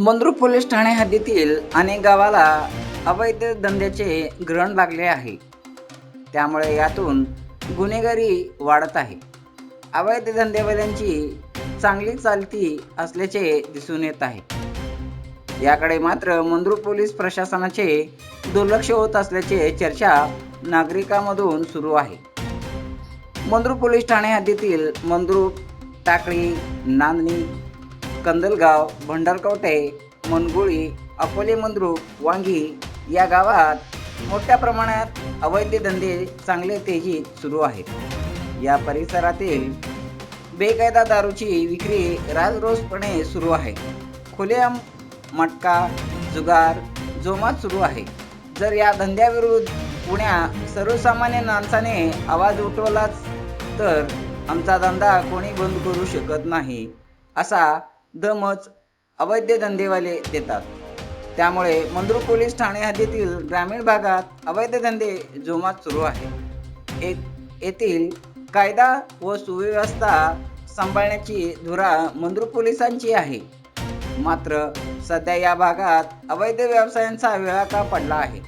Mandrup police Thane हद्दीतील अनेक गावाला अवैध धंद्याचे ग्रहण लागले आहे. त्यामुळे यातून गुन्हेगारी वाढत आहे. अवैध धंदेवाल्यांची चांगली चालती असल्याचे दिसून येत आहे. याकडे मात्र मंद्रुप पोलीस प्रशासनाचे दुर्लक्ष होत असल्याचे चर्चा नागरिकांमधून सुरू आहे. मंद्रुप पोलीस ठाणे हद्दीतील मंद्रुप टाकळी नांदणी कंदलगाव भंडारकवटे मनगुळी अकोले मंद्रुक वांगी या गावात मोठ्या प्रमाणात अवैध धंदे चांगले तेजीत सुरू आहेत. या परिसरातील बेकायदा दारूची विक्री राजरोसपणे सुरू आहे. खुलेआम मटका जुगार जोमात सुरू आहे. जर या धंद्याविरुद्ध पुण्या सर्वसामान्य माणसाने आवाज उठवलाच तर आमचा धंदा कोणी बंद करू शकत नाही असा दमच अवैध धंदेवाले देतात. त्यामुळे मंद्रुप पोलीस ठाणे हद्दीतील ग्रामीण भागात अवैध धंदे जोमात सुरू आहे. एक येथील कायदा व सुव्यवस्था सांभाळण्याची धुरा मंद्रुप पोलिसांची आहे. मात्र सध्या या भागात अवैध व्यवसायांचा विळाका पडला आहे?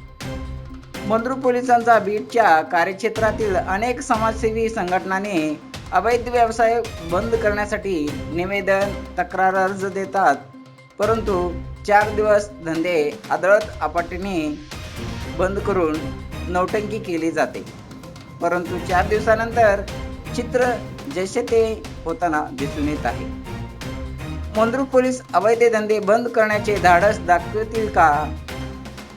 मंद्रुप पोलिसांचा बीटच्या कार्यक्षेत्रातील अनेक समाजसेवी संघटनांनी अवैध व्यवसाय बंद करण्यासाठी निवेदन तक्रार अर्ज देतात. परंतु चार दिवस धंदे आदळत आपटीने बंद करून नौटंकी केली जाते. परंतु चार दिवसानंतर चित्र जसे ते होताना दिसून येत आहे. मुंद्रू पोलीस अवैध धंदे बंद करण्याचे धाडस दाखवतील का?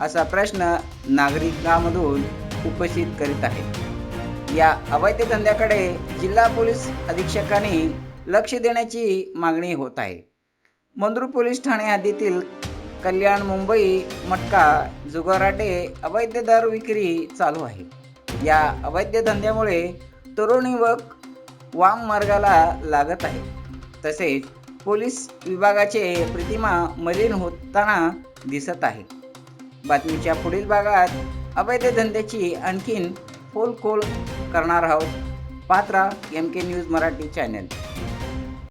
असा प्रश्न नागरिकांमधून उपस्थित करीत आहे या अवैध धंद्याकडे जिल्हा पोलीस अधीक्षकांनी लक्ष देण्याची मागणी होत आहे. मंद्रू पोलीस ठाणे हद्दीतील कल्याण मुंबई मटका जुगाराटे अवैध दारू विक्री चालू आहे. या अवैध धंद्यामुळे तरुण युवक वाम मार्गाला लागत आहे. तसेच पोलीस विभागाचे प्रतिमा मलिन होताना दिसत आहे. बातमीच्या पुढील भागात अवैध धंद्याची आणखीन खोल खोल करणार आहोत. Patra M K news Marathi channel